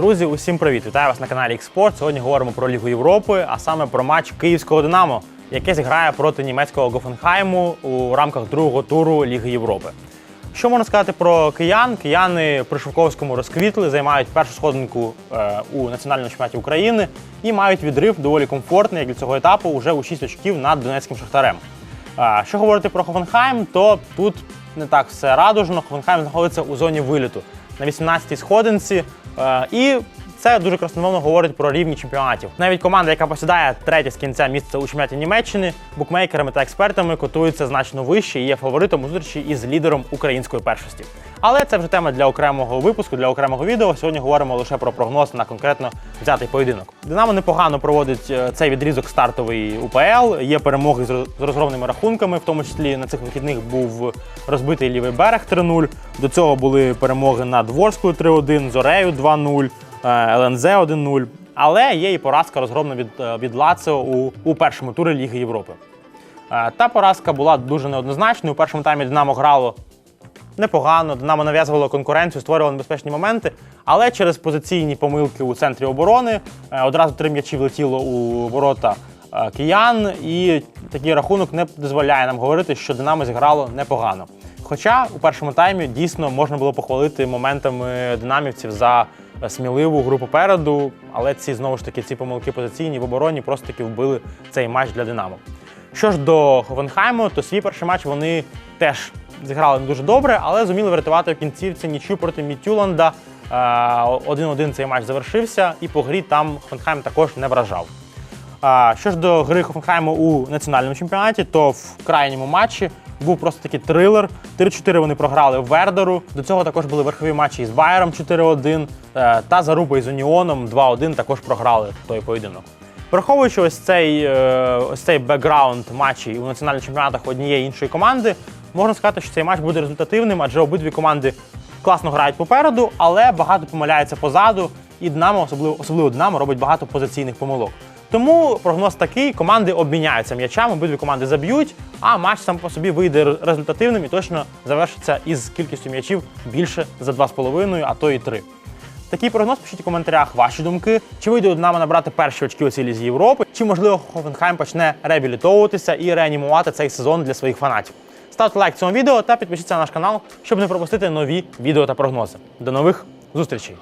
Друзі, усім привіт! Вітаю вас на каналі Xport. Сьогодні говоримо про Лігу Європи, а саме про матч київського Динамо, яке зіграє проти німецького Гофенхайму у рамках другого туру Ліги Європи. Що можна сказати про киян? Кияни при Шовковському розквітли, займають першу сходинку е, у національному чемпіонаті України і мають відрив доволі комфортний як для цього етапу уже у 6 очків над Донецьким Шахтарем. Що говорити про Хофенхайм, то тут не так все радужно. Хофенхайм знаходиться у зоні виліту на 18-й сходинці. Е, І це дуже красномовно говорить про рівні чемпіонатів. Навіть команда, яка посідає третє з кінця місце у чемпіонаті Німеччини, букмекерами та експертами котується значно вище і є фаворитом у зустрічі із лідером української першості. Але це вже тема для окремого випуску, для окремого відео. Сьогодні говоримо лише про прогноз на конкретно взятий поєдинок. Динамо непогано проводить е, цей відрізок стартовий УПЛ. Є перемоги з роз- розгромними рахунками, в тому числі на цих вихідних був розбитий лівий берег 3-0. До цього були перемоги над Ворською 3-1, Зорею 2-0, е, ЛНЗ 1-0. Але є і поразка розгромна від, е, від Лаціо у, у першому турі Ліги Європи. Е, Та поразка була дуже неоднозначною. У першому таймі Динамо грало непогано. Динамо нав'язувало конкуренцію, створювало небезпечні моменти, але через позиційні помилки у центрі оборони е, одразу три м'ячі влетіло у ворота е, киян, і такий рахунок не дозволяє нам говорити, що Динамо зіграло непогано. Хоча у першому таймі дійсно можна було похвалити моментами динамівців за е, сміливу гру попереду, але ці знову ж таки ці помилки позиційні в обороні просто таки вбили цей матч для Динамо. Що ж до Ховенхайму, то свій перший матч вони теж зіграли не дуже добре, але зуміли врятувати в кінцівці нічю проти Мітюланда. Е, 1-1 цей матч завершився, і по грі там Хофенхайм також не вражав. Що ж до гри Хофенхайму у національному чемпіонаті, то в крайньому матчі був просто такий трилер. 3-4 вони програли Вердеру. До цього також були верхові матчі із Байером 4-1 е, та Заруба із Уніоном 2-1 також програли той поєдинок. Враховуючи ось цей, е, ось цей бекграунд матчів у національних чемпіонатах однієї іншої команди, можна сказати, що цей матч буде результативним, адже обидві команди класно грають попереду, але багато помиляється позаду, і Динамо, особливо, особливо Динамо, робить багато позиційних помилок. Тому прогноз такий: команди обміняються м'ячами, обидві команди заб'ють, а матч сам по собі вийде результативним і точно завершиться із кількістю м'ячів більше за 2,5, а то і 3. Такий прогноз пишіть у коментарях ваші думки. Чи вийде Динамо набрати перші очки у цій лізі Європи, чи можливо Хофенхайм почне реабілітовуватися і реанімувати цей сезон для своїх фанатів. Ставте лайк цьому відео та підпишіться на наш канал, щоб не пропустити нові відео та прогнози. До нових зустрічей!